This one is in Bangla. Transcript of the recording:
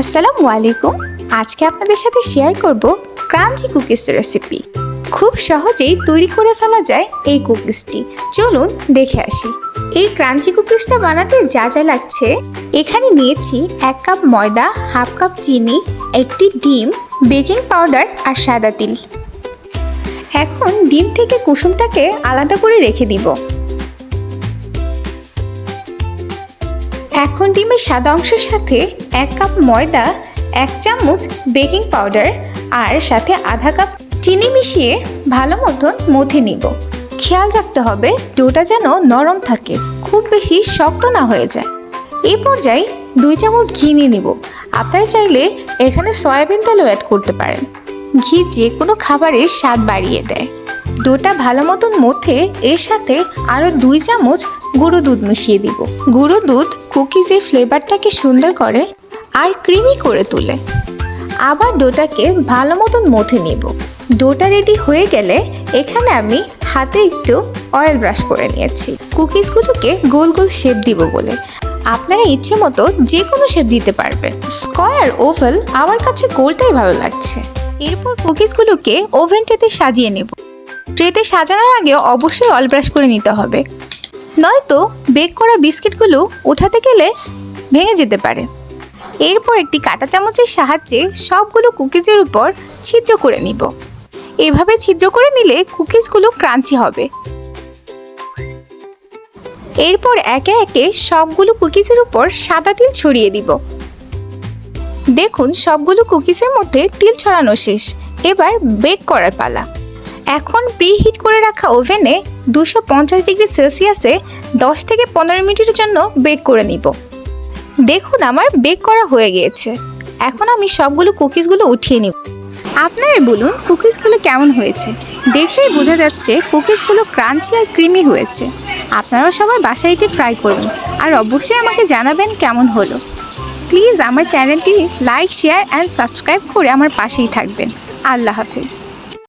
আসসালামু আলাইকুম। আজকে আপনাদের সাথে শেয়ার করব ক্রাঞ্চি কুকিজ রেসিপি খুব সহজেই তৈরি করে ফেলা যায় এই কুকিজটি। চলুন দেখে আসি। এই ক্রাঞ্চি কুকিজটা বানাতে যা যা লাগছে, এখানে নিয়েছি এক কাপ ময়দা হাফ কাপ চিনি, একটি ডিম বেকিং পাউডার আর সাদা তিল। এখন ডিম থেকে কুসুমটাকে আলাদা করে রেখে দিব। এখন ডিমের সাদা অংশের সাথে এক কাপ ময়দা, এক চামচ বেকিং পাউডার আর সাথে আধা কাপ চিনি মিশিয়ে ভালো মতন মথে নিব। খেয়াল রাখতে হবে ডোটা যেন নরম থাকে, খুব বেশি শক্ত না হয়ে যায়। এই পর্যায়ে দুই চামচ ঘি নিয়ে নিব। আপনারা চাইলে এখানে সয়াবিন তেলও অ্যাড করতে পারেন। ঘি যে কোনো খাবারের স্বাদ বাড়িয়ে দেয়। ডোটা ভালো মতন মথে এর সাথে আরও দুই চামচ গুঁড়ো দুধ মিশিয়ে দিব। গুঁড়ো দুধ কুকিজের ফ্লেভারটাকে সুন্দর করে আর ক্রিমি করে তোলে। আবার ডোটাকে ভালো মতন মথে নিব। ডোটা রেডি হয়ে গেলে এখানে আমি হাতে একটু অয়েল ব্রাশ করে নিয়েছি। কুকিজগুলোকে গোল গোল শেপ দিব বলে। আপনারা ইচ্ছে মতো যে কোনো শেপ দিতে পারবেন। স্কয়ার ওভেল আমার কাছে গোলটাই ভালো লাগছে। এরপর কুকিজগুলোকে ওভেনটাতে সাজিয়ে নেব। ট্রেতে সাজানোর আগে অবশ্যই অয়েল ব্রাশ করে নিতে হবে। নয়তো বেক করা বিস্কিটগুলো ওঠাতে গেলে ভেঙে যেতে পারে। এরপর একটি কাঁটা চামচের সাহায্যে সবগুলো কুকিজের উপর ছিদ্র করে নিব। এভাবে ছিদ্র করে নিলে কুকিজগুলো ক্রাঞ্চি হবে। এরপর একে একে সবগুলো কুকিজের উপর সাদা তিল ছড়িয়ে দিব। দেখুন, সবগুলো কুকিজের মধ্যে তিল ছড়ানো শেষ। এবার বেক করার পালা। এখন প্রি হিট করে রাখা ওভেনে দুশো পঞ্চাশ ডিগ্রি সেলসিয়াসে দশ থেকে পনেরো মিনিটের জন্য বেক করে নিব। দেখুন আমার বেক করা হয়ে গিয়েছে। এখন আমি সবগুলো কুকিজগুলো উঠিয়ে নিব। আপনারাই বলুন কুকিজগুলো কেমন হয়েছে? দেখেই বোঝা যাচ্ছে কুকিজগুলো ক্রাঞ্চি আর ক্রিমি হয়েছে। আপনারাও সবাই বাসায় এটি ট্রাই করুন আর অবশ্যই আমাকে জানাবেন কেমন হলো। প্লিজ আমার চ্যানেলটি লাইক শেয়ার অ্যান্ড সাবস্ক্রাইব করে আমার পাশেই থাকবেন। আল্লাহ হাফিজ।